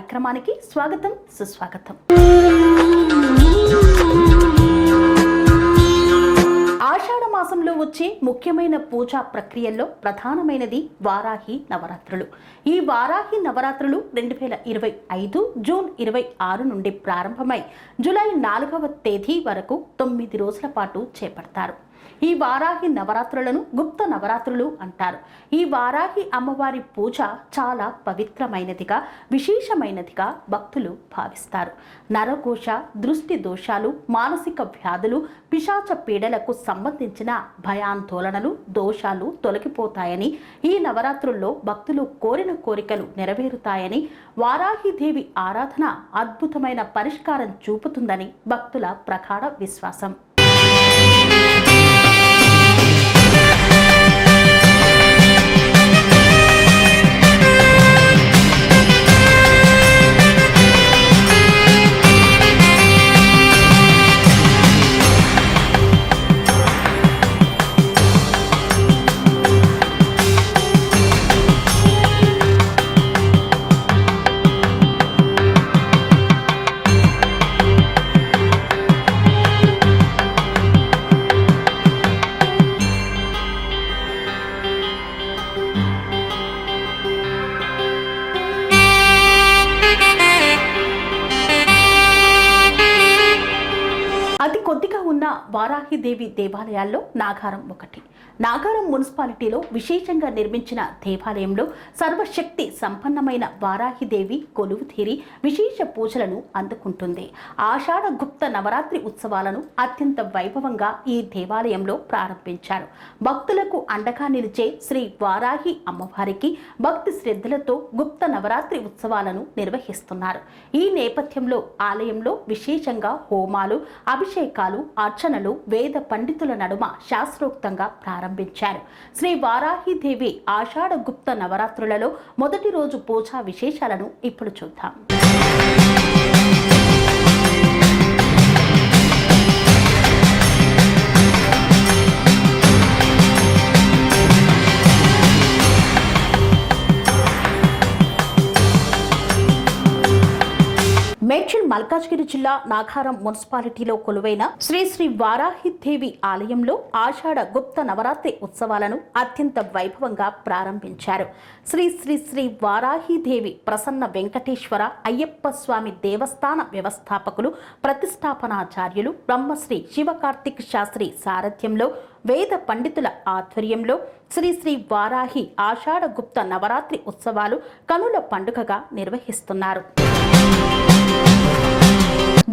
కార్యక్రమానికి స్వాగతం సుస్వాగతం. ఆషాఢ మాసంలో వచ్చే ముఖ్యమైన పూజా ప్రక్రియల్లో ప్రధానమైనది వారాహి నవరాత్రులు. ఈ వారాహి నవరాత్రులు రెండు వేల ఇరవై ఐదు జూన్ ఇరవై ఆరు నుండి ప్రారంభమై జూలై నాలుగవ తేదీ వరకు తొమ్మిది రోజుల పాటు చేపడతారు. ఈ వారాహి నవరాత్రులను గుప్త నవరాత్రులు అంటారు. ఈ వారాహి అమ్మవారి పూజ చాలా పవిత్రమైనదిగా విశేషమైనదిగా భక్తులు భావిస్తారు. నరకోశ దృష్టి దోషాలు మానసిక వ్యాధులు పిశాచ పీడలకు సంబంధించిన భయాందోళనలు దోషాలు తొలగిపోతాయని ఈ నవరాత్రుల్లో భక్తులు కోరిన కోరికలు నెరవేరుతాయని వారాహిదేవి ఆరాధన అద్భుతమైన పరిష్కారం చూపుతుందని భక్తుల ప్రగాఢ విశ్వాసం. వారాహిదేవి దేవాలయాల్లో నాగారం ఒకటి. నాగారం మున్సిపాలిటీలో విశేషంగా నిర్మించిన దేవాలయంలో సర్వశక్తి సంపన్నమైన వారాహిదేవి కొలువు తీరి విశేష పూజలను అందుకుంటుంది. ఆషాఢ గుప్త నవరాత్రి ఉత్సవాలను అత్యంత వైభవంగా ఈ దేవాలయంలో ప్రారంభించారు. భక్తులకు అండగా నిలిచే శ్రీ వారాహి అమ్మవారికి భక్తి శ్రద్ధలతో గుప్త నవరాత్రి ఉత్సవాలను నిర్వహిస్తున్నారు. ఈ నేపథ్యంలో ఆలయంలో విశేషంగా హోమాలు అభిషేకాలు అర్చనలు వేద పండితుల నడుమ శాస్త్రోక్తంగా ప్రారంభించారు. శ్రీ వారాహిదేవి ఆషాఢ గుప్త నవరాత్రులలో మొదటి రోజు పూజా విశేషాలను ఇప్పుడు చూద్దాం. దక్షిణ మల్కాజ్గిరి జిల్లా నాగారం మున్సిపాలిటీలో కొలువైన శ్రీ శ్రీ వారాహిదేవి ఆలయంలో ఆషాఢ గుప్త నవరాత్రి ఉత్సవాలను అత్యంత వైభవంగా ప్రారంభించారు. శ్రీ శ్రీ శ్రీ వారాహిదేవి ప్రసన్న వెంకటేశ్వర అయ్యప్ప స్వామి దేవస్థాన వ్యవస్థాపకులు ప్రతిష్టాపనాచార్యులు బ్రహ్మశ్రీ శివకార్తిక్ శాస్త్రి సారథ్యంలో వేద పండితుల ఆధ్వర్యంలో శ్రీ శ్రీ వారాహి ఆషాఢ గుప్త నవరాత్రి ఉత్సవాలు కనుల పండుగగా నిర్వహిస్తున్నారు.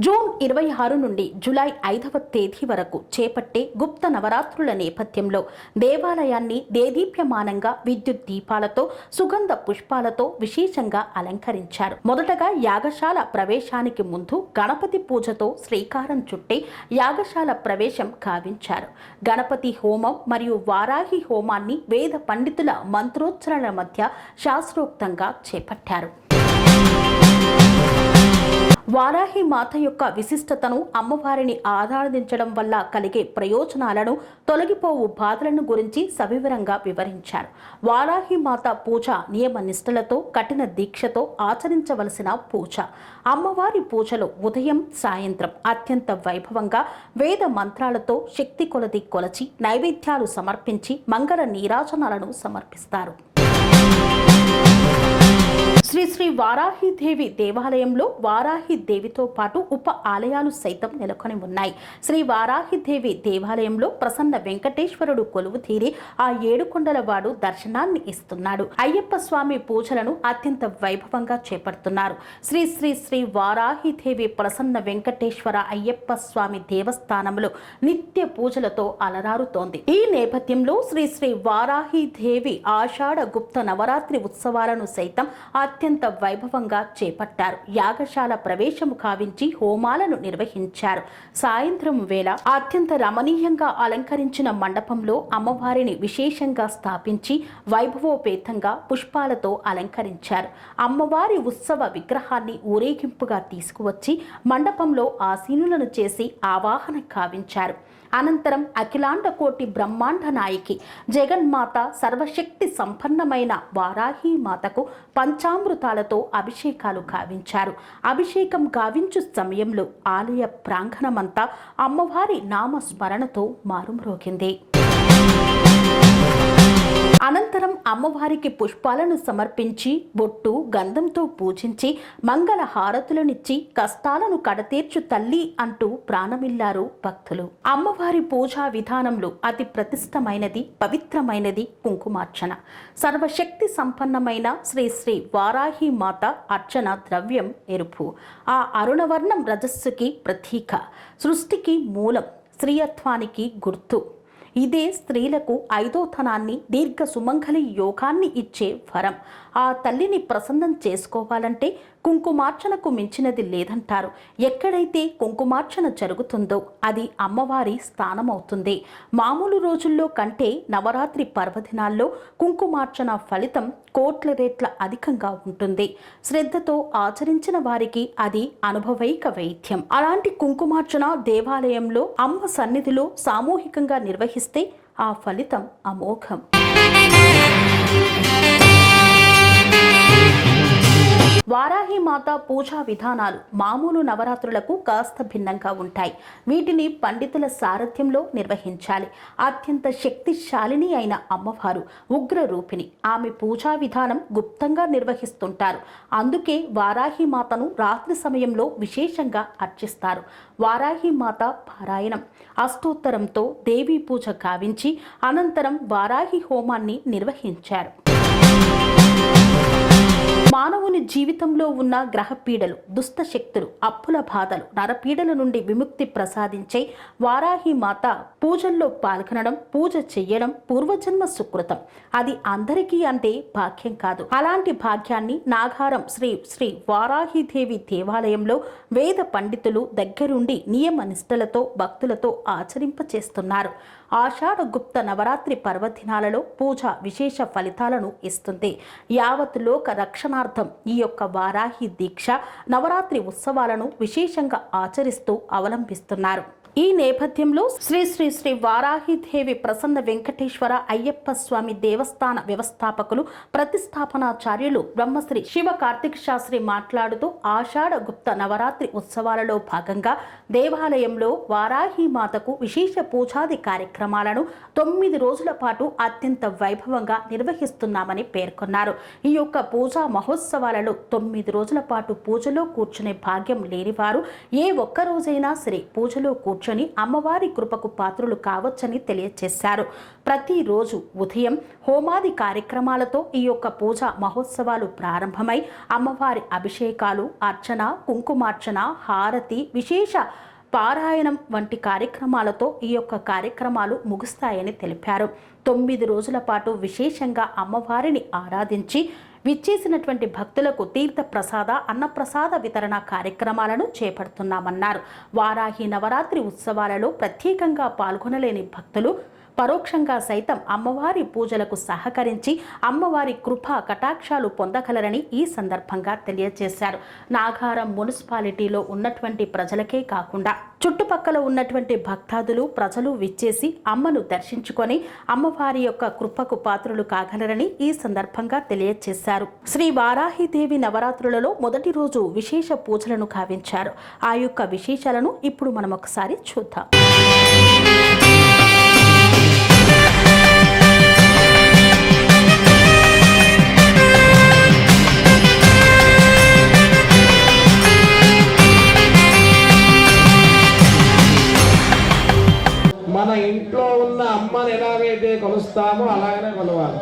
జూన్ ఇరవై ఆరు నుండి జూలై ఐదవ తేదీ వరకు చేపట్టే గుప్త నవరాత్రుల నేపథ్యంలో దేవాలయాన్ని దేదీప్యమానంగా విద్యుత్ దీపాలతో సుగంధ పుష్పాలతో విశేషంగా అలంకరించారు. మొదటగా యాగశాల ప్రవేశానికి ముందు గణపతి పూజతో శ్రీకారం చుట్టి యాగశాల ప్రవేశం కావించారు గణపతి హోమం మరియు వారాహి హోమాన్ని వేద పండితుల మంత్రోచ్చరణల మధ్య శాస్త్రోక్తంగా చేపట్టారు. వారాహి మాత యొక్క విశిష్టతను అమ్మవారిని ఆరాధించడం వల్ల కలిగే ప్రయోజనాలను తొలగిపోవు బాధలను గురించి సవివరంగా వివరించారు. వారాహి మాత పూజ నియమ నిష్ఠలతో కఠిన దీక్షతో ఆచరించవలసిన పూజ. అమ్మవారి పూజలో ఉదయం సాయంత్రం అత్యంత వైభవంగా వేద మంత్రాలతో శక్తి కొలది కొలచి నైవేద్యాలు సమర్పించి మంగళ నీరాజనాలను సమర్పిస్తారు. శ్రీ శ్రీ వారాహిదేవి దేవాలయంలో వారాహి దేవితో పాటు ఉప ఆలయాలు సైతం నెలకొని ఉన్నాయి. శ్రీ వారాహిదేవి దేవాలయంలో ప్రసన్న వెంకటేశ్వరుడు కొలువు తీరి ఆ ఏడుకొండలవాడు దర్శనాన్ని ఇస్తున్నాడు. అయ్యప్ప స్వామి పూజలను అత్యంత వైభవంగా చేపడుతున్నారు. శ్రీ శ్రీ శ్రీ వారాహిదేవి ప్రసన్న వెంకటేశ్వర అయ్యప్ప స్వామి దేవస్థానంలో నిత్య పూజలతో అలరారుతోంది. ఈ నేపథ్యంలో శ్రీ శ్రీ వారాహిదేవి ఆషాఢ గుప్త నవరాత్రి ఉత్సవాలను సైతం అత్యంత వైభవంగా చేపట్టారు. యాగశాల ప్రవేశము కావించి హోమాలను నిర్వహించారు. సాయంత్రం వేళ అత్యంత రమణీయంగా అలంకరించిన మండపంలో అమ్మవారిని విశేషంగా స్థాపించి వైభవోపేతంగా పుష్పాలతో అలంకరించారు. అమ్మవారి ఉత్సవ విగ్రహాన్ని ఊరేగింపుగా తీసుకువచ్చి మండపంలో ఆసీనులను చేసి ఆవాహన కావించారు. అనంతరం అఖిలాండ కోటి బ్రహ్మాండ నాయకి జగన్మాత సర్వశక్తి సంపన్నమైన వారాహి మాతకు పంచామృతాలతో అభిషేకాలు గావించారు. అభిషేకం గావించు సమయంలో ఆలయ ప్రాంగణమంతా అమ్మవారి నామస్మరణతో మారుమ్రోగింది. అనంతరం అమ్మవారికి పుష్పాలను సమర్పించి బొట్టు గంధంతో పూజించి మంగళ హారతులనిచ్చి కష్టాలను కడతీర్చు తల్లి అంటూ ప్రాణమిల్లారు భక్తులు. అమ్మవారి పూజా విధానంలో అతి ప్రతిష్టమైనది పవిత్రమైనది కుంకుమార్చన. సర్వశక్తి సంపన్నమైన శ్రీ శ్రీ వారాహి మాత అర్చన ద్రవ్యం ఎరుపు. ఆ అరుణవర్ణం రజస్సుకి ప్రతీక. సృష్టికి మూలం స్త్రీయత్వానికి గుర్తు. ఇదే స్త్రీలకు ఐదోధనాన్ని దీర్ఘ సుమంగళి యోగాన్ని ఇచ్చే వరం. ఆ తల్లిని ప్రసన్నం చేసుకోవాలంటే కుంకుమార్చనకు మించినది లేదంటారు. ఎక్కడైతే కుంకుమార్చన జరుగుతుందో అది అమ్మవారి స్థానమవుతుంది. మామూలు రోజుల్లో కంటే నవరాత్రి పర్వదినాల్లో కుంకుమార్చన ఫలితం కోట్ల రేట్ల అధికంగా ఉంటుంది. శ్రద్ధతో ఆచరించిన వారికి అది అనుభవైక వైద్యం. అలాంటి కుంకుమార్చన దేవాలయంలో అమ్మ సన్నిధిలో సామూహికంగా నిర్వహిస్తే ఆ ఫలితం అమోఘం. వారాహి మాత పూజా విధానాలు మామూలు నవరాత్రులకు కాస్త భిన్నంగా ఉంటాయి. వీటిని పండితుల సారథ్యంలో నిర్వహించాలి. అత్యంత శక్తిశాలిని అయిన అమ్మవారు ఉగ్ర రూపిణి ఆమె పూజా విధానం గుప్తంగా నిర్వహిస్తుంటారు. అందుకే వారాహి మాతను రాత్రి సమయంలో విశేషంగా అర్చిస్తారు. వారాహి మాత పారాయణం. అష్టోత్తరంతో దేవీ పూజ గావించి అనంతరం వారాహి హోమాన్ని నిర్వహించారు. మానవుని జీవితంలో ఉన్న గ్రహపీడలు దుష్ట శక్తులు అప్పుల బాధలు నరపీడల నుండి విముక్తి ప్రసాదించే వారాహి మాత పూజల్లో పాల్గొనడం పూజ చెయ్యడం పూర్వజన్మ సుకృతం. అది అందరికీ అంటే భాగ్యం కాదు. అలాంటి భాగ్యాన్ని నాగారం శ్రీ శ్రీ వారాహిదేవి దేవాలయంలో వేద పండితులు దగ్గరుండి నియమ నిష్టలతో భక్తులతో ఆచరింపచేస్తున్నారు. ఆషాఢగుప్త నవరాత్రి పర్వదినాలలో పూజ విశేష ఫలితాలను ఇస్తుంది. యావత్ లోక రక్షణార్థం ఈ యొక్క వారాహి దీక్ష నవరాత్రి ఉత్సవాలను విశేషంగా ఆచరిస్తూ అవలంబిస్తున్నారు. ఈ నేపథ్యంలో శ్రీ శ్రీ శ్రీ వారాహిదేవి ప్రసన్న వెంకటేశ్వర అయ్యప్ప స్వామి దేవస్థాన వ్యవస్థాపకులు ప్రతిష్టాపనాచార్యులు బ్రహ్మశ్రీ శివ కార్తిక్ శాస్త్రి మాట్లాడుతూ ఆషాఢ గుప్త నవరాత్రి ఉత్సవాలలో భాగంగా దేవాలయంలో వారాహి మాతకు విశేష పూజాది కార్యక్రమాలను తొమ్మిది రోజుల పాటు అత్యంత వైభవంగా నిర్వహిస్తున్నామని పేర్కొన్నారు. ఈ యొక్క పూజా మహోత్సవాలలో తొమ్మిది రోజుల పాటు పూజలో కూర్చునే భాగ్యం లేనివారు ఏ ఒక్క రోజైనా సరే పూజలో కూర్చొని అమ్మవారి కృపకు పాత్రులు కావచ్చని తెలియజేశారు ప్రతిరోజు ఉదయం హోమాది కార్యక్రమాలతో ఈ యొక్క పూజ మహోత్సవాలు ప్రారంభమై అమ్మవారి అభిషేకాలు అర్చన కుంకుమార్చన హారతి విశేష పారాయణం వంటి కార్యక్రమాలతో ఈ యొక్క కార్యక్రమాలు ముగుస్తాయని తెలిపారు. తొమ్మిది రోజుల పాటు విశేషంగా అమ్మవారిని ఆరాధించి విచ్చేసినటువంటి భక్తులకు తీర్థ ప్రసాద అన్నప్రసాద వితరణ కార్యక్రమాలను చేపడుతున్నామన్నారు. వారాహి నవరాత్రి ఉత్సవాలలో ప్రత్యేకంగా పాల్గొనలేని భక్తులు పరోక్షంగా సైతం అమ్మవారి పూజలకు సహకరించి అమ్మవారి కృప కటాక్షాలు పొందగలరని ఈ సందర్భంగా తెలియజేశారు. నాగారం మున్సిపాలిటీలో ఉన్నటువంటి ప్రజలకే కాకుండా చుట్టుపక్కల ఉన్నటువంటి భక్తాదులు ప్రజలు విచ్చేసి అమ్మను దర్శించుకొని అమ్మవారి యొక్క కృపకు పాత్రులు కాగలరని ఈ సందర్భంగా తెలియజేశారు. శ్రీ వారాహిదేవి నవరాత్రులలో మొదటి రోజు విశేష పూజలను కావించారు ఆ యొక్క విశేషాలను ఇప్పుడు మనం ఒకసారి చూద్దాం. చేస్తామో అలాగనే కొలవాలి.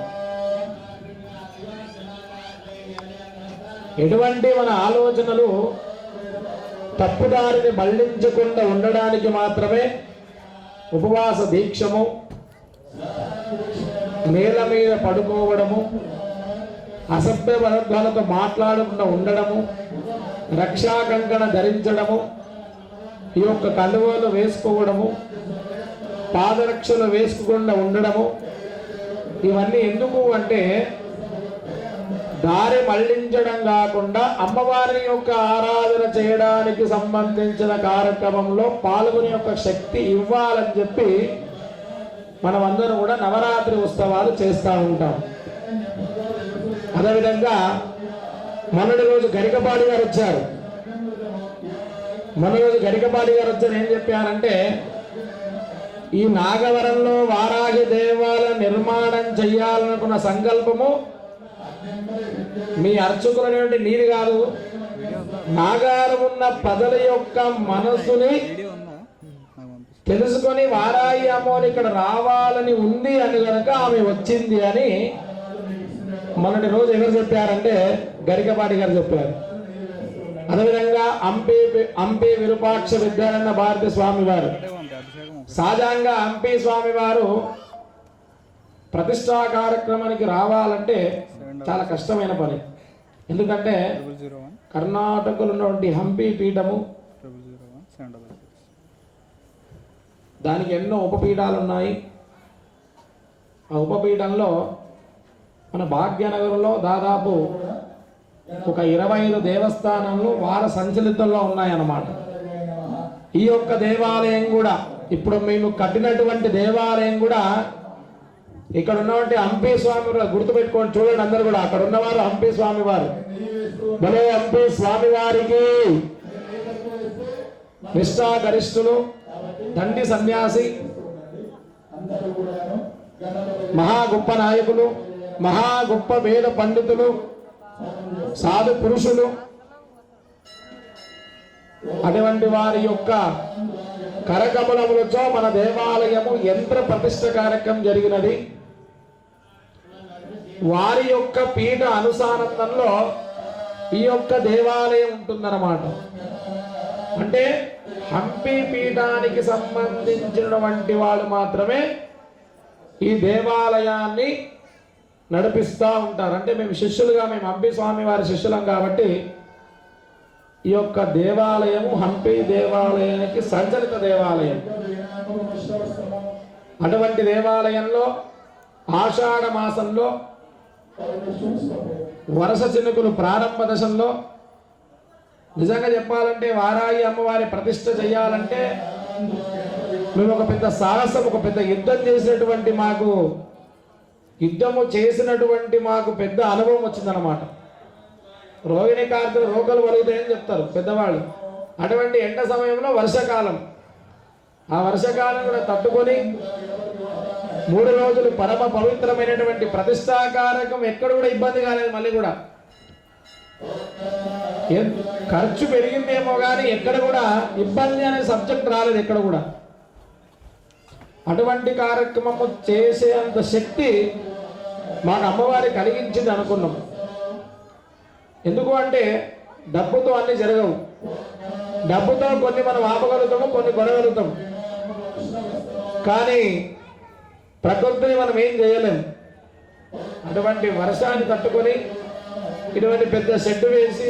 ఎటువంటి మన ఆలోచనలు తప్పుదారిని మళ్ళించకుండా ఉండడానికి మాత్రమే ఉపవాస దీక్షము నేల మీద పడుకోవడము అసభ్య వర్గాలతో మాట్లాడకుండా ఉండడము రక్షా కంకణ ధరించడము ఈ యొక్క కలువలు వేసుకోవడము పాదరక్షలు వేసుకోకుండా ఉండడము ఇవన్నీ ఎందుకు అంటే దారి మళ్ళించడం కాకుండా అమ్మవారి యొక్క ఆరాధన చేయడానికి సంబంధించిన కార్యక్రమంలో పాల్గొనే యొక్క శక్తి ఇవ్వాలని చెప్పి మనం అందరం కూడా నవరాత్రి ఉత్సవాలు చేస్తూ ఉంటాం. అదేవిధంగా మొన్నటి రోజు గరికపాడి గారు వచ్చారు. మొన్న రోజు గరికపాడి గారు వచ్చారు ఏం చెప్పారంటే ఈ నాగవరంలో వారాహి దేవాలయ నిర్మాణం చేయాలనుకున్న సంకల్పము మీ అర్చకులనేటువంటి నీది కాదు నాగారం ఉన్న ప్రజల యొక్క మనసుని తెలుసుకొని వారాయి అమ్మని ఇక్కడ రావాలని ఉంది అని కనుక ఆమె వచ్చింది అని మొన్నటి రోజు ఎవరు చెప్పారంటే గరికపాటి గారు చెప్పారు. అదేవిధంగా అంపి అంపి విరూపాక్ష విద్యారాయణ భారతి స్వామి వారు. సహజంగా హంపి స్వామి వారు ప్రతిష్టా కార్యక్రమానికి రావాలంటే చాలా కష్టమైన పని. ఎందుకంటే కర్ణాటకలో ఉన్నటువంటి హంపి పీఠము దానికి ఎన్నో ఉపపీఠాలు ఉన్నాయి ఆ ఉపపీఠంలో మన భాగ్యనగరంలో దాదాపు ఒక ఇరవై ఐదు దేవస్థానాలు వార సంచలితంలో ఉన్నాయన్నమాట. ఈ యొక్క దేవాలయం కూడా ఇప్పుడు మేము కట్టినటువంటి దేవాలయం కూడా ఇక్కడ ఉన్నటువంటి హంపి స్వామి గుర్తుపెట్టుకోండి చూడండి అందరు కూడా. అక్కడ ఉన్నవారు హంపి స్వామి వారు. భలే హంపి స్వామి వారికి. నిష్ఠాగరిష్ఠులు దండి సన్యాసి మహా గొప్ప నాయకులు మహా గొప్ప వేద పండితులు సాధు పురుషులు. అటువంటి వారి యొక్క కరకమలములతో మన దేవాలయము యంత్ర ప్రతిష్ట కార్యక్రమం జరిగినది. వారి యొక్క పీఠ అనుసానందంలో ఈ యొక్క దేవాలయం ఉంటుందన్నమాట. అంటే హంపి పీఠానికి సంబంధించినటువంటి వాళ్ళు మాత్రమే ఈ దేవాలయాన్ని నడిపిస్తూ ఉంటారు. అంటే మేము శిష్యులుగా మేము హంపి స్వామి వారి శిష్యులం కాబట్టి ఈ యొక్క దేవాలయము హంపి దేవాలయానికి సంచలిత దేవాలయం. అటువంటి దేవాలయంలో ఆషాఢ మాసంలో వరుస చినుకులు ప్రారంభ దశల్లో నిజంగా చెప్పాలంటే వారాయి అమ్మవారి ప్రతిష్ట చేయాలంటే మేము ఒక పెద్ద సాహసం ఒక పెద్ద యుద్ధం చేసినటువంటి మాకు యుద్ధము చేసినటువంటి మాకు పెద్ద అనుభవం వచ్చిందనమాట రోహిణి కార్తెలు రోగలు వలుగుతాయని చెప్తారు పెద్దవాళ్ళు. అటువంటి ఎండ సమయంలో వర్షాకాలం. ఆ వర్షాకాలం కూడా తట్టుకొని మూడు రోజులు పరమ పవిత్రమైనటువంటి ప్రతిష్టాకారకం ఎక్కడ కూడా ఇబ్బంది కాలేదు మళ్ళీ కూడా. ఖర్చు పెరిగిందేమో కానీ ఎక్కడ కూడా ఇబ్బంది అనే సబ్జెక్ట్ రాలేదు ఎక్కడ కూడా. అటువంటి కార్యక్రమము చేసేంత శక్తి మాకు అమ్మవారి కలిగించింది అనుకున్నాం. ఎందుకు అంటే డబ్బుతో అన్ని జరగవు. డబ్బుతో కొన్ని మనం ఆపగలుగుతాము కొన్ని కొనగలుగుతాం కానీ ప్రకృతిని మనం ఏం చేయలేము అటువంటి వర్షాన్ని తట్టుకొని ఇటువంటి పెద్ద షెడ్ వేసి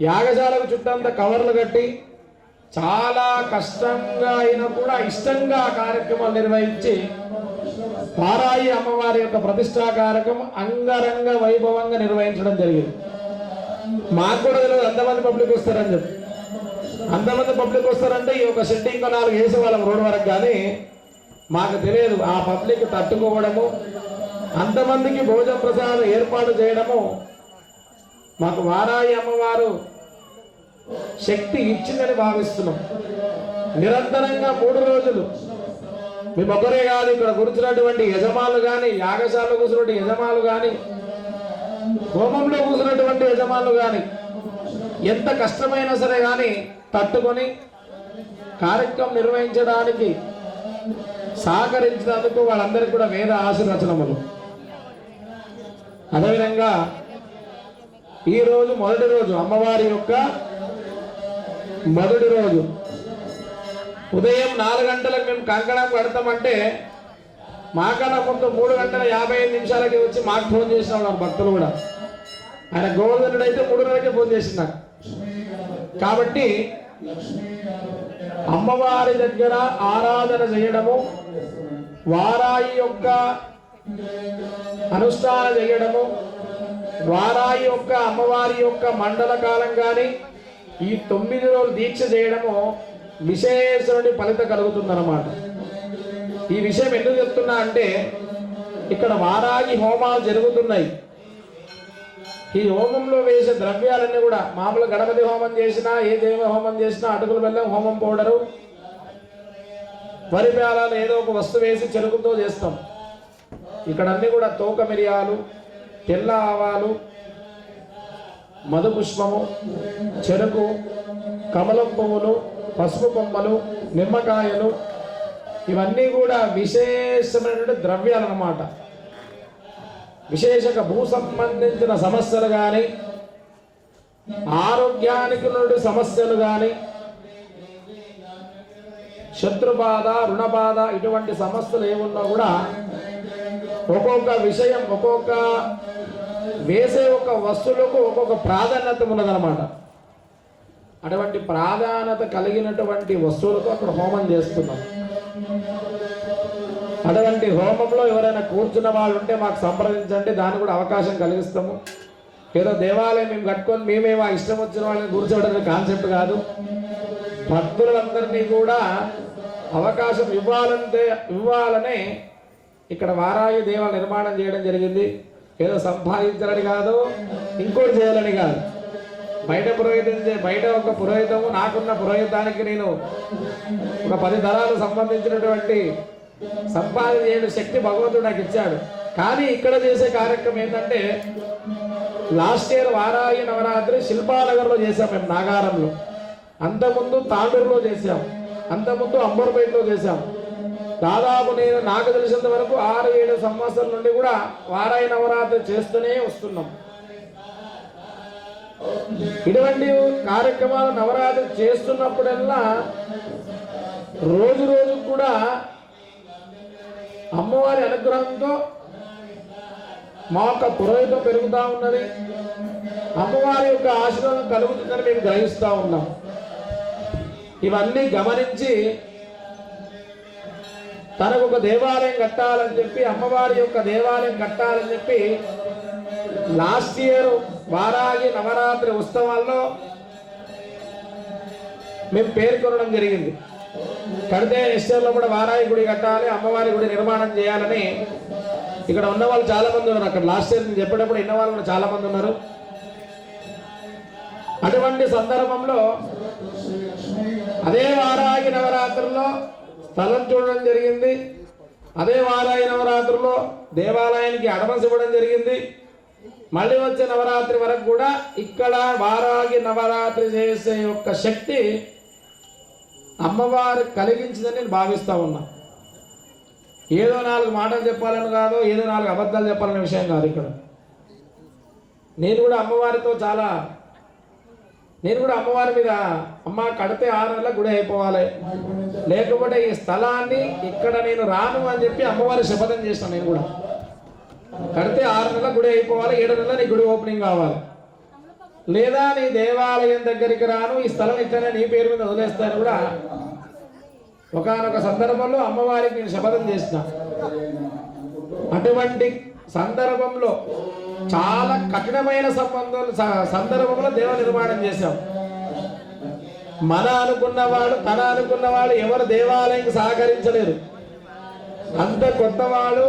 యాగశాలకు చుట్టంతా కవర్లు కట్టి చాలా కష్టంగా అయినా కూడా ఇష్టంగా ఆ కార్యక్రమాలు నిర్వహించి పారాయి అమ్మవారి యొక్క ప్రతిష్టా అంగరంగ వైభవంగా నిర్వహించడం జరిగింది. మాకు కూడా తెలియదు అంతమంది పబ్లిక్ వస్తారని చెప్పి. అంతమంది పబ్లిక్ వస్తారంటే ఈ యొక్క షెడ్ నాలుగు వేసే వాళ్ళం రోడ్డు వరకు కానీ మాకు తెలియదు. ఆ పబ్లిక్ తట్టుకోవడము అంతమందికి భోజన ప్రసాదం ఏర్పాటు చేయడము మాకు వారాయి అమ్మవారు శక్తి ఇచ్చిందని భావిస్తున్నాం. నిరంతరంగా మూడు రోజులు మేము ఒక్కరే కాదు ఇక్కడ కూర్చున్నటువంటి యజమానులు కానీ యాగశాలలో కూర్చున్నటువంటి యజమానులు కానీ హోమంలో కూర్చున్నటువంటి యజమానులు కానీ ఎంత కష్టమైనా సరే కానీ తట్టుకొని కార్యక్రమం నిర్వహించడానికి సహకరించినందుకు వాళ్ళందరికీ కూడా వేద ఆశీర్వచనములు. అదేవిధంగా ఈ రోజు మొదటి రోజు అమ్మవారి యొక్క మొదటి రోజు. ఉదయం నాలుగు గంటలకు మేము కంకణం కడతామంటే మాకన్నా ముందు మూడు గంటల యాభై ఐదు నిమిషాలకి వచ్చి మాకు ఫోన్ చేసిన వాళ్ళు భక్తులు కూడా. ఆయన గోవర్ధనుడు అయితే మూడున్నరకే ఫోన్ చేసింది కాబట్టి అమ్మవారి దగ్గర ఆరాధన చేయడము వారాయి యొక్క అనుష్ఠాన చేయడము వారాయి యొక్క అమ్మవారి యొక్క మండల కాలం కానీ ఈ తొమ్మిది రోజులు దీక్ష చేయడము విశేషమైన ఫలితం కలుగుతుందన్నమాట. ఈ విషయం ఎందుకు చెప్తున్నా అంటే ఇక్కడ వారాగి హోమాలు జరుగుతున్నాయి. ఈ హోమంలో వేసే ద్రవ్యాలన్నీ కూడా మామూలు గణపతి హోమం చేసినా ఏ దేవ హోమం చేసినా అటుకులు బెల్లం హోమం పౌడరు వరి పేలాలు ఏదో ఒక వస్తువు వేసి చెరుకుతో చేస్తాం. ఇక్కడ అన్నీ కూడా తోక మిరియాలు తెల్ల ఆవాలు మధుపుష్పము చెరుకు కమలం పువ్వులు పసుపు కొమ్మలు నిమ్మకాయలు ఇవన్నీ కూడా విశేషమైనటువంటి ద్రవ్యాలు అన్నమాట విశేషక భూ సంబంధించిన సమస్యలు కానీ ఆరోగ్యానికి నుండి సమస్యలు కానీ శత్రుబాధ రుణబాధ ఇటువంటి సమస్యలు ఏమున్నా కూడా ఒక్కొక్క విషయం ఒక్కొక్క వేసే ఒక వస్తువులకు ఒక్కొక్క ప్రాధాన్యత ఉన్నదన్నమాట. అటువంటి ప్రాధాన్యత కలిగినటువంటి వస్తువులకు అక్కడ హోమం చేస్తున్నాం. అటువంటి హోమంలో ఎవరైనా కూర్చున్న వాళ్ళు ఉంటే మాకు సంప్రదించండి దాన్ని కూడా అవకాశం కలిగిస్తాము. ఏదో దేవాలయం మేము కట్టుకొని మేమే మా ఇష్టం వచ్చిన వాళ్ళని కూర్చోవడం కాన్సెప్ట్ కాదు. భక్తులందరినీ కూడా అవకాశం ఇవ్వాలంటే ఇవ్వాలనే ఇక్కడ వారాయి దేవాల నిర్మాణం చేయడం జరిగింది. ఏదో సంపాదించాలని కాదు ఇంకోటి చేయాలని కాదు. బయట పురోహితం బయట ఒక పురోహితము నాకున్న పురోహితానికి నేను ఒక పది తరాలు సంబంధించినటువంటి సంపాదన శక్తి భగవంతుడు నాకు ఇచ్చాడు. కానీ ఇక్కడ చేసే కార్యక్రమం ఏంటంటే లాస్ట్ ఇయర్ వారాయి నవరాత్రి శిల్పానగర్లో చేసాం మేము నాగారంలో. అంతకుముందు తాండూరులో చేసాం అంతకుముందు అంబర్పేటలో చేసాం దాదాపు నేను నాకు తెలిసినంత వరకు ఆరు ఏడు సంవత్సరాల నుండి కూడా వారాయ నవరాత్రి చేస్తూనే వస్తున్నాం. ఇటువంటి కార్యక్రమాలు నవరాత్రి చేస్తున్నప్పుడల్లా రోజు రోజు కూడా అమ్మవారి అనుగ్రహంతో మా యొక్క పురోహితం పెరుగుతూ ఉన్నది. అమ్మవారి యొక్క ఆశీర్వాదం కలుగుతుందని మేము గ్రహిస్తూ ఉన్నాం. ఇవన్నీ గమనించి తనకు ఒక దేవాలయం కట్టాలని చెప్పి అమ్మవారి యొక్క దేవాలయం కట్టాలని చెప్పి లాస్ట్ ఇయర్ వారాగి నవరాత్రి ఉత్సవాల్లో మేము పేర్కొనడం జరిగింది. కడితే ఎస్టర్లో కూడా వారాయి గుడి కట్టాలి అమ్మవారి గుడి నిర్మాణం చేయాలని ఇక్కడ ఉన్న వాళ్ళు చాలా మంది ఉన్నారు. అక్కడ లాస్ట్ ఇయర్ నేను చెప్పేటప్పుడు ఉన్న వాళ్ళు కూడా చాలా మంది ఉన్నారు. అటువంటి సందర్భంలో అదే వారాగి నవరాత్రుల్లో స్థలం చూడడం జరిగింది. అదే వారాయి నవరాత్రుల్లో దేవాలయానికి అడ్వాన్స్ ఇవ్వడం జరిగింది. మళ్ళీ వచ్చే నవరాత్రి వరకు కూడా ఇక్కడ వారాగి నవరాత్రి చేసే యొక్క శక్తి అమ్మవారు కలిగించిందని నేను భావిస్తా ఉన్నా. ఏదో నాలుగు మాటలు చెప్పాలని కాదు ఏదో నాలుగు అబద్ధాలు చెప్పాలనే విషయం కాదు ఇక్కడ. నేను కూడా అమ్మవారితో చాలా నేను కూడా అమ్మవారి మీద అమ్మ కడితే ఆరు నెలల గుడి అయిపోవాలి. లేకపోతే ఈ స్థలాన్ని ఇక్కడ నేను రాను అని చెప్పి అమ్మవారి శపథం చేస్తాను నేను కూడా. కడితే ఆరు నెలల గుడి అయిపోవాలి ఏడు నెలల నీ గుడి ఓపెనింగ్ కావాలి. లేదా నీ దేవాలయం దగ్గరికి రాను ఈ స్థలం ఇట్లనే నీ పేరు మీద వదిలేస్తాను కూడా ఒకానొక సందర్భంలో అమ్మవారికి నేను శపథం చేసిన. అటువంటి సందర్భంలో చాలా కఠినమైన సంబంధం సందర్భంలో దేవ నిర్మాణం చేశాం. మన అనుకున్నవాడు తన అనుకున్నవాడు ఎవరు దేవాలయం సహకరించలేరు. అంత కొత్తవాడు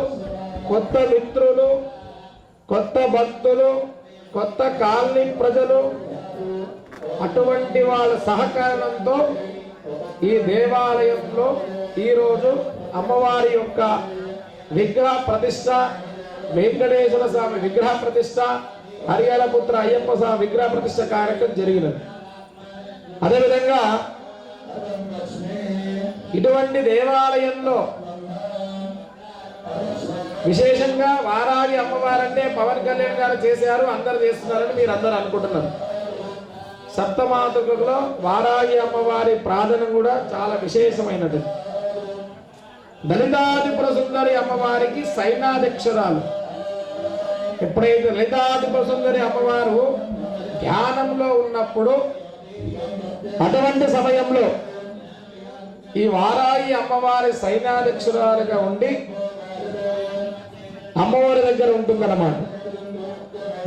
కొత్త మిత్రులు కొత్త భక్తులు కొత్త కాలనీ ప్రజలు అటువంటి వాళ్ళ సహకారంతో ఈ దేవాలయంలో ఈరోజు అమ్మవారి యొక్క విగ్రహ ప్రతిష్ట వెంకటేశ్వర స్వామి విగ్రహ ప్రతిష్ట హరియాల పుత్ర అయ్యప్ప స్వామి విగ్రహ ప్రతిష్ట కార్యక్రమం జరిగినది. అదేవిధంగా ఇటువంటి దేవాలయంలో విశేషంగా వారాది అమ్మవారంటే పవన్ కళ్యాణ్ గారు చేశారు అందరు చేస్తున్నారని మీరు అందరు అనుకుంటున్నారు. సప్తమాతృకలో వారాగి అమ్మవారి ప్రార్థన కూడా చాలా విశేషమైనది. దళితాదిపుర సుందరి అమ్మవారికి సైనాధ్యక్షురాలు. ఎప్పుడైతే లలితాధిప సుందరి అమ్మవారు ధ్యానంలో ఉన్నప్పుడు అటువంటి సమయంలో ఈ వారాయి అమ్మవారి సైన్యాధ్యక్షురాలుగా ఉండి అమ్మవారి దగ్గర ఉంటుందన్నమాట.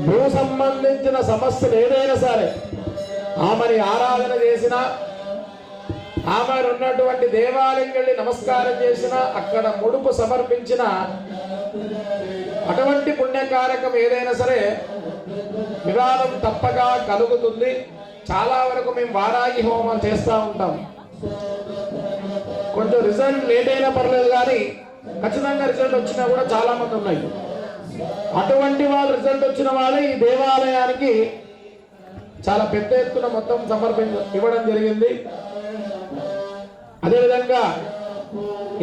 భూ సంబంధించిన సమస్యలు ఏదైనా సరే ఆమెని ఆరాధన చేసినా ఆమె ఉన్నటువంటి దేవాలయం వెళ్ళి నమస్కారం చేసిన అక్కడ ముడుపు సమర్పించిన అటువంటి పుణ్యకారకం ఏదైనా సరే వివాదం తప్పక కలుగుతుంది. చాలా వరకు మేము వారాగి హోమం చేస్తూ ఉంటాం. కొంచెం రిజల్ట్ లేట్ అయినా పర్లేదు కానీ ఖచ్చితంగా రిజల్ట్ వచ్చినా కూడా చాలా మంది ఉన్నాయి. అటువంటి వాళ్ళు రిజల్ట్ వచ్చిన వాళ్ళే ఈ దేవాలయానికి చాలా పెద్ద ఎత్తున మొత్తం సమర్పించ ఇవ్వడం జరిగింది. అదేవిధంగా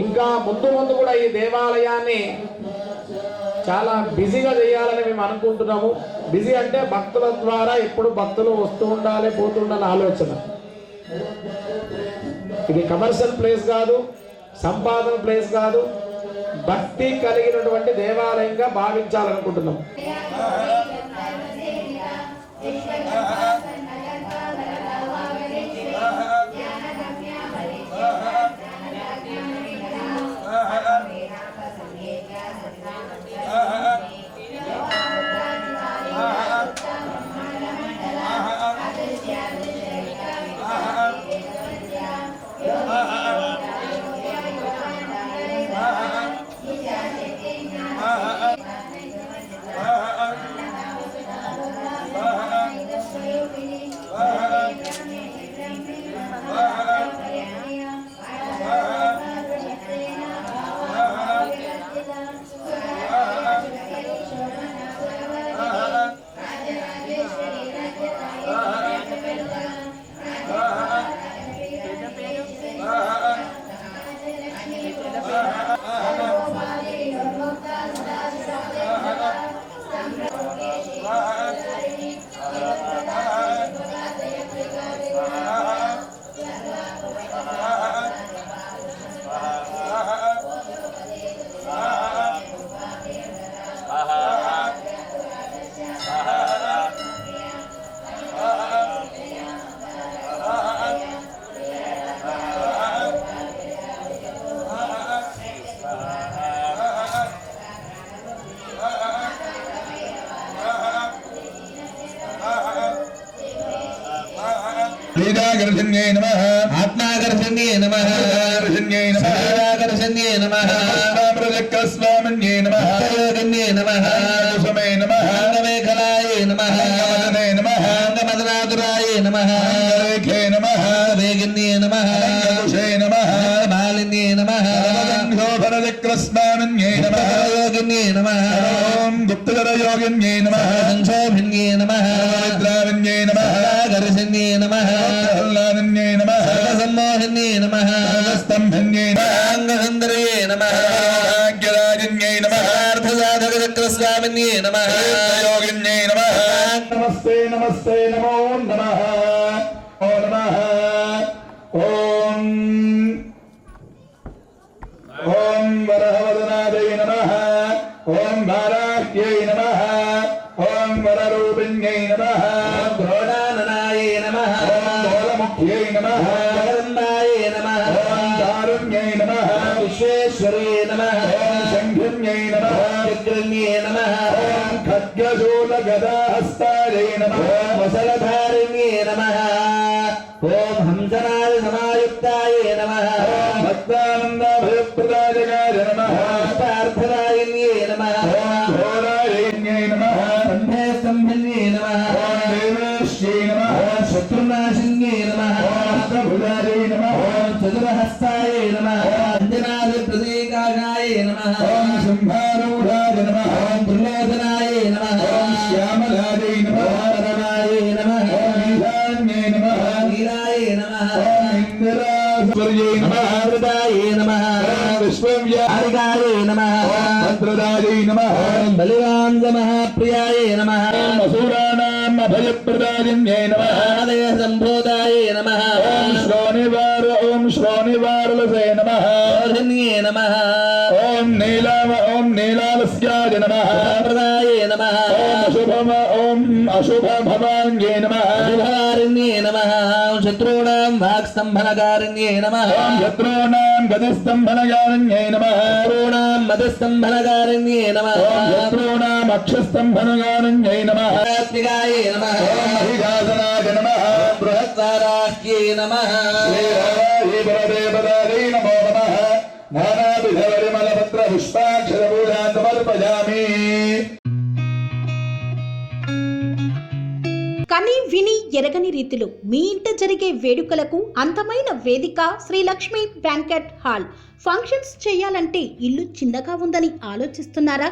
ఇంకా ముందు ముందు కూడా ఈ దేవాలయాన్ని చాలా బిజీగా చేయాలని మేము అనుకుంటున్నాము. బిజీ అంటే భక్తుల ద్వారా ఎప్పుడు భక్తులు వస్తూ ఉండాలి పోతుండాలని ఆలోచన. ఇది కమర్షియల్ ప్లేస్ కాదు సంపాదన ప్లేస్ కాదు. భక్తి కలిగినటువంటి దేవాలయంగా భావించాలనుకుంటున్నాం. శ్రీరాకర్షణ్యై నమ. ఆత్మాకర్షణ్యే నమ. ఆకర్షణ్యై నమ. సమ్మోహిన్యే నమ స్తంభన్యై నమ అంగసుందరయే నమ భాగ్యరాజిన్యై నమ అర్థసాధక చక్రస్వామిన్యే నమ యోగిన్యై నమ నమస్తే నమస్తే నమో నమః ఓ నమః ఓం ఓం వరహవదనాదై నమః ఓం వారాహ్యై నమః ఓం వరరూపిణ్యై నమః ఖడ్గశూలగదాహస్తాయై నమః. వసలధారిణ్యే నమ ఓం హంసనాద సమాయుక్తాయే నమ. ఓం భక్తానందభయప్రదాయకాయ నమః. పార్థనాయన్యే ఇందిరాశ్వర్యై నమః అమృతాయే నమ ఓం విశ్వవ్యాధికాయై హరికాయే నమ భద్రదాయై నమః బలివాంగ మహాప్రియాయే నమ ఓం అసురాణాం అభయప్రదాయిన్యై श्रोणिवारुलसे नमः ओर्हन्ये नमः ॐ नीलाम ॐ नीलालस्याय नमः प्रदाये नमः ॐ अशुभम ॐ अशुभ भवाङ्गे नमः शुभारण्ये नमः ॐ शत्रूणां वाक्स्तम्भनकारण्ये नमः ॐ शत्रूणां गतिस्तम्भनकारण्ये नमः शत्रूणां मदस्तम्भनकारण्ये नमः ॐ शत्रूणाम् अक्षस्तम्भनकारण्ये नमः नमः ॐ अधिगासनाय नमः బృహస్వారాహ్యే నమ. నమో నమ. కని విని ఎరగని రీతిలో మీ ఇంట జరిగే వేడుకలకు అందమైన వేదిక Sri Lakshmi banquet hall. Functions చేయాలంటే ఇల్లు చిన్నగా ఉందని ఆలోచిస్తున్నారా?